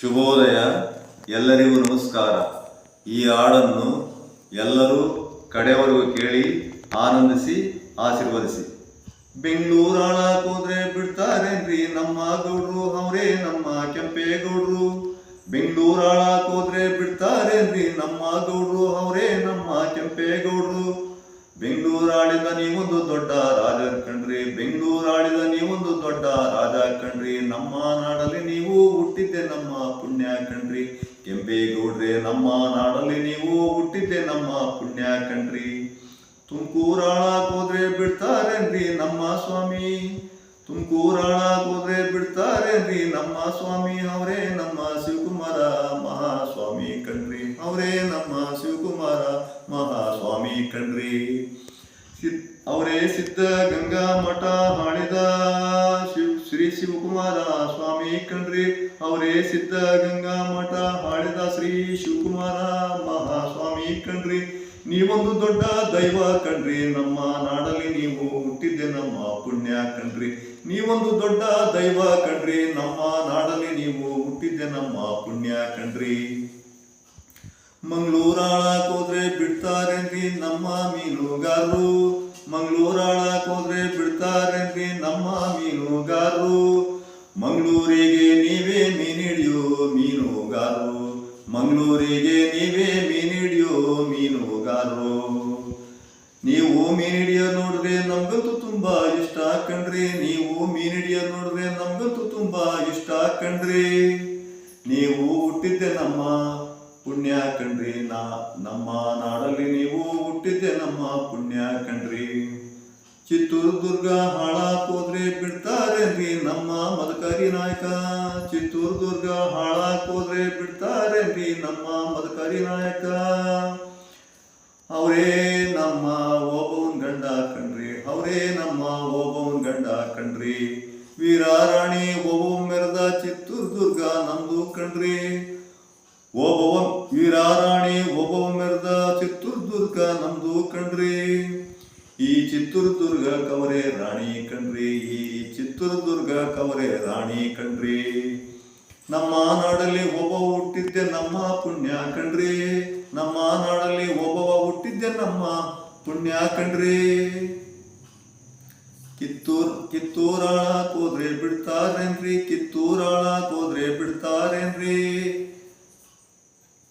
ಶುಭೋದಯ. ಎಲ್ಲರಿಗೂ ನಮಸ್ಕಾರ. ಈ ಹಾಡನ್ನು ಎಲ್ಲರೂ ಕಡೆಯವರೆಗೂ ಕೇಳಿ ಆನಂದಿಸಿ, ಆಶೀರ್ವದಿಸಿ. ಬೆಂಗಳೂರಾಳ ಕೂದ್ರೆ ಬಿಡ್ತಾರೇನ್ರಿ ನಮ್ಮ ಗೌಡ್ರು? ಅವರೇ ನಮ್ಮ ಕೆಂಪೇಗೌಡ್ರು ಬೆಂಗಳೂರಾಳ ಕೂದ್ರೆ ಬಿಡ್ತಾರೇನ್ರಿ ನಮ್ಮ ಗೌಡ್ರು? ಅವರೇ ನಮ್ಮ ಕೆಂಪೇಗೌಡ್ರು ಬೆಂಗಳೂರಾಳಿದ ನೀವೊಂದು ದೊಡ್ಡ ರಾಜ ಕಣ್ರಿ ಬೆಂಗಳೂರಾಳಿದ ನೀವೊಂದು ದೊಡ್ಡ ರಾಜ ಕಣ್ರಿ. ನಮ್ಮ ನಾಡಲ್ಲಿ ನೀವು ಹುಟ್ಟಿದ್ದೆ ನಮ್ಮ ಪುಣ್ಯ ಕಣ್ರಿ. ಕೆಂಪೇಗೌಡ್ರೆ, ನಮ್ಮ ನಾಡಲ್ಲಿ ನೀವು ಹುಟ್ಟಿದ್ದೆ ನಮ್ಮ ಪುಣ್ಯ ಕಣ್ರಿ. ತುಮಕೂರಾಳ ಕೋದ್ರೆ ಬಿಡ್ತಾರೇನ್ರಿ ನಮ್ಮ ಸ್ವಾಮಿ? ತುಮಕೂರಾಳಾಗೋದ್ರೆ ಬಿಡ್ತಾರೇನ್ರಿ ನಮ್ಮ ಸ್ವಾಮಿ? ಅವರೇ ನಮ್ಮ ಶಿವಕುಮಾರ ಮಹಾಸ್ವಾಮಿ ಕಣ್ರಿ. ಅವರೇ ನಮ್ಮ ಶಿವಕುಮಾರ ಮಹಾಸ್ವಾಮಿ ಕಣ್ರಿ. ಅವರೇ ಸಿದ್ಧ, ಗಂಗಾ ಮಠ ಹಾಳಿದ. ಶಿವ, ಶ್ರೀ ಶಿವಕುಮಾರ ಸ್ವಾಮಿ ಕಣ್ರಿ. ಅವರೇ ಸಿದ್ಧ, ಗಂಗಾ ಮಠ ಹಾಳಿದ ಶ್ರೀ ಶಿವಕುಮಾರ ಮಹಾಸ್ವಾಮಿ ಕಣ್ರಿ. ನೀವೊಂದು ದೊಡ್ಡ ದೈವ ಕಣ್ರಿ. ನಮ್ಮ ನಾಡಲ್ಲಿ ನೀವು ಹುಟ್ಟಿದ್ದೆ ನಮ್ಮ ಪುಣ್ಯ ಕಣ್ರಿ. ನೀವೊಂದು ದೊಡ್ಡ ದೈವ ಕಣ್ರಿ. ನಮ್ಮ ನಾಡಲ್ಲಿ ನೀವು ಹುಟ್ಟಿದ್ದೆ ನಮ್ಮ ಪುಣ್ಯ ಕಣ್ರಿ. ಮಂಗಳೂರಾಳಕ್ ಹೋದ್ರೆ ಬಿಡ್ತಾರೇನ್ರಿ ನಮ್ಮ ಮೀನುಗಾರರು? ಮಂಗಳೂರಾಳಕ್ ಹೋದ್ರೆ ಬಿಡ್ತಾರೇನ್ರಿ ನಮ್ಮ ಮೀನುಗಾರರು? ಮಂಗಳೂರಿಗೆ ನೀವೇ ಮೀನಿಡಿಯೋ ಮೀನುಗಾರರು. ಮಂಗಳೂರಿಗೆ ನೀವೇ ಮೀನಿಡಿಯೋ ಮೀನುಗಾರರು. ನೀವು ಮೀನಿಡಿಯ ನೋಡ್ರೆ ನಮ್ಗಂತೂ ತುಂಬಾ ಇಷ್ಟ ಕಣ್ರಿ. ನೀವು ಮೀನಿಡಿಯ ನೋಡ್ರೆ ನಮ್ಗಂತೂ ತುಂಬಾ ಇಷ್ಟ ಕಣ್ರಿ. ನೀವು ಹುಟ್ಟಿದ್ದೆ ನಮ್ಮ ಪುಣ್ಯ ಕಣ್ರಿ, ನಾ, ನಮ್ಮ ನಾಡಲ್ಲಿ ನೀವು ಹುಟ್ಟಿದ್ದೆ ನಮ್ಮ ಪುಣ್ಯ ಕಣ್ರಿ. ಚಿತ್ರದುರ್ಗ ದುರ್ಗ ಹಾಳಾಕೋದ್ರೆ ಬಿಡ್ತಾರೇನ್ರಿ ನಮ್ಮ ಮದಕರಿ ನಾಯಕ. ಚಿತ್ರದುರ್ಗ ದುರ್ಗ ಹೋದ್ರೆ ಬಿಡ್ತಾರೇನ್ರಿ ನಮ್ಮ ಮದಕರಿ ನಾಯಕ. ಅವರೇ ನಮ್ಮ ಓಬವನ್ ಗಂಡ ಕಣ್ರಿ, ಅವರೇ ನಮ್ಮ ಓಬವನ್ ಗಂಡ ಕಣ್ರಿ. ವೀರಾರಾಣಿ ಓಬವ್ ಮೆರೆದ ಚಿತ್ರದುರ್ಗ ನಮ್ದು ಕಣ್ರಿ. ಒಬ್ಬವನ್ ವೀರಾರಾಣಿ ಒಬ್ಬ ಮೆರೆದ ಚಿತ್ರದುರ್ಗ ನಮ್ದು ಕಣ್ರಿ. ಈ ಚಿತ್ರದುರ್ಗ ಕವರೆ ರಾಣಿ ಕಣ್ರಿ, ಈ ಚಿತ್ರದುರ್ಗ ಕವರೆ ರಾಣಿ ಕಣ್ರಿ. ನಮ್ಮ ನಾಡಲ್ಲಿ ಒಬ್ಬವ ಹುಟ್ಟಿದ್ದೆ ನಮ್ಮ ಪುಣ್ಯ ಕಣ್ರಿ. ನಮ್ಮ ನಾಡಲ್ಲಿ ಒಬ್ಬವ ಹುಟ್ಟಿದ್ದೆ ನಮ್ಮ ಪುಣ್ಯ ಕಣ್ರಿ. ಕಿತ್ತೂರ್ ಕಿತ್ತೂರಾಳ ಕೋದ್ರೆ ಬಿಡ್ತಾರೇನ್ರಿ? ಕಿತ್ತೂರಾಳ ಹೋದ್ರೆ ಬಿಡ್ತಾರೇನ್ರಿ?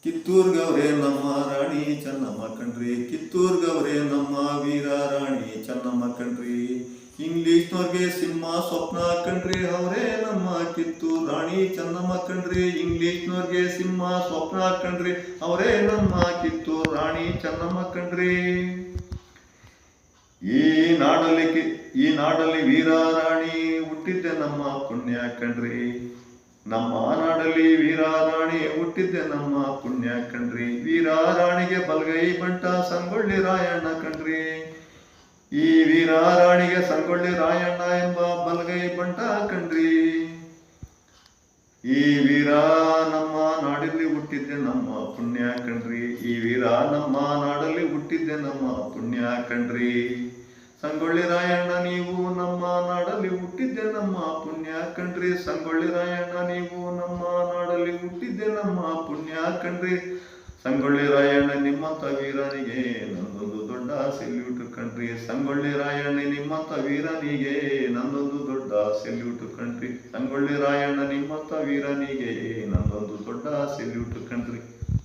ಕಿತ್ತೂರ್ ಗೌರೇ ನಮ್ಮ ರಾಣಿ ಚೆನ್ನಮ್ಮ ಕಣ್ರಿ. ಕಿತ್ತೂರ್ ಗೌರೇ ನಮ್ಮ ವೀರ ರಾಣಿ ಚೆನ್ನಮ್ಮ ಕಣ್ರಿ. ಇಂಗ್ಲಿಷ್ನವ್ರಿಗೆ ಸಿಂಹ ಸ್ವಪ್ನ ಕಣ್ರಿ ಅವರೇ ನಮ್ಮ ಕಿತ್ತೂರ್ ರಾಣಿ ಚೆನ್ನಮ್ಮ ಕಣ್ರಿ. ಇಂಗ್ಲಿಷ್ನವ್ರಿಗೆ ಸಿಂಹ ಸ್ವಪ್ನ ಕಣ್ರಿ ಅವರೇ ನಮ್ಮ ಕಿತ್ತೂರ್ ರಾಣಿ ಚೆನ್ನಮ್ಮ ಕಣ್ರಿ. ಈ ನಾಡಲ್ಲಿ ಈ ನಾಡಲ್ಲಿ ವೀರ ರಾಣಿ ಹುಟ್ಟಿದ್ದೆ ನಮ್ಮ ಪುಣ್ಯ ಕಣ್ರಿ. ನಮ್ಮ ನಾಡಲ್ಲಿ ವೀರಾರಾಣಿ ಹುಟ್ಟಿದ್ದೆ ನಮ್ಮ ಪುಣ್ಯ ಕಣ್ರಿ. ವೀರಾರಾಣಿಗೆ ಬಲ್ಗೈ ಬಂಟ ಸಂಗೊಳ್ಳಿ ರಾಯಣ್ಣ ಕಣ್ರಿ. ಈ ವೀರಾರಾಣಿಗೆ ಸಂಗೊಳ್ಳಿ ರಾಯಣ್ಣ ಎಂಬ ಬಲ್ಗೈ ಬಂಟ ಕಣ್ರಿ. ಈ ವೀರ ನಮ್ಮ ನಾಡಲ್ಲಿ ಹುಟ್ಟಿದ್ದೆ ನಮ್ಮ ಪುಣ್ಯ ಕಣ್ರಿ. ಈ ವೀರ ನಮ್ಮ ನಾಡಲ್ಲಿ ಹುಟ್ಟಿದ್ದೆ ನಮ್ಮ ಪುಣ್ಯ ಕಣ್ರಿ. ಸಂಗೊಳ್ಳಿ ರಾಯಣ್ಣ ನೀವು ನಮ್ಮ ನಾಡಲ್ಲಿ ಹುಟ್ಟಿದ್ದೆ ನಮ್ಮ ಪುಣ್ಯ ಕಣ್ರಿ. ಸಂಗೊಳ್ಳಿ ರಾಯಣ್ಣ ನೀವು ನಮ್ಮ ನಾಡಲ್ಲಿ ಹುಟ್ಟಿದ್ದೆ ನಮ್ಮ ಪುಣ್ಯ ಕಣ್ರಿ. ಸಂಗೊಳ್ಳಿ ರಾಯಣ್ಣ ನಿಮ್ಮಂತ ವೀರನಿಗೆ ನಂದೊಂದು ದೊಡ್ಡ ಸೆಲ್ಯೂಟ್ ಕಣ್ರಿ. ಸಂಗೊಳ್ಳಿ ರಾಯಣ್ಣ ನಿಮ್ಮಂತ ವೀರನಿಗೆ ನಂದೊಂದು ದೊಡ್ಡ ಸೆಲ್ಯೂಟ್ ಕಣ್ರಿ. ಸಂಗೊಳ್ಳಿ ರಾಯಣ್ಣ ನಿಮ್ಮಂತ ವೀರನಿಗೆ ನಂದೊಂದು ದೊಡ್ಡ ಸೆಲ್ಯೂಟ್ ಕಣ್ರಿ.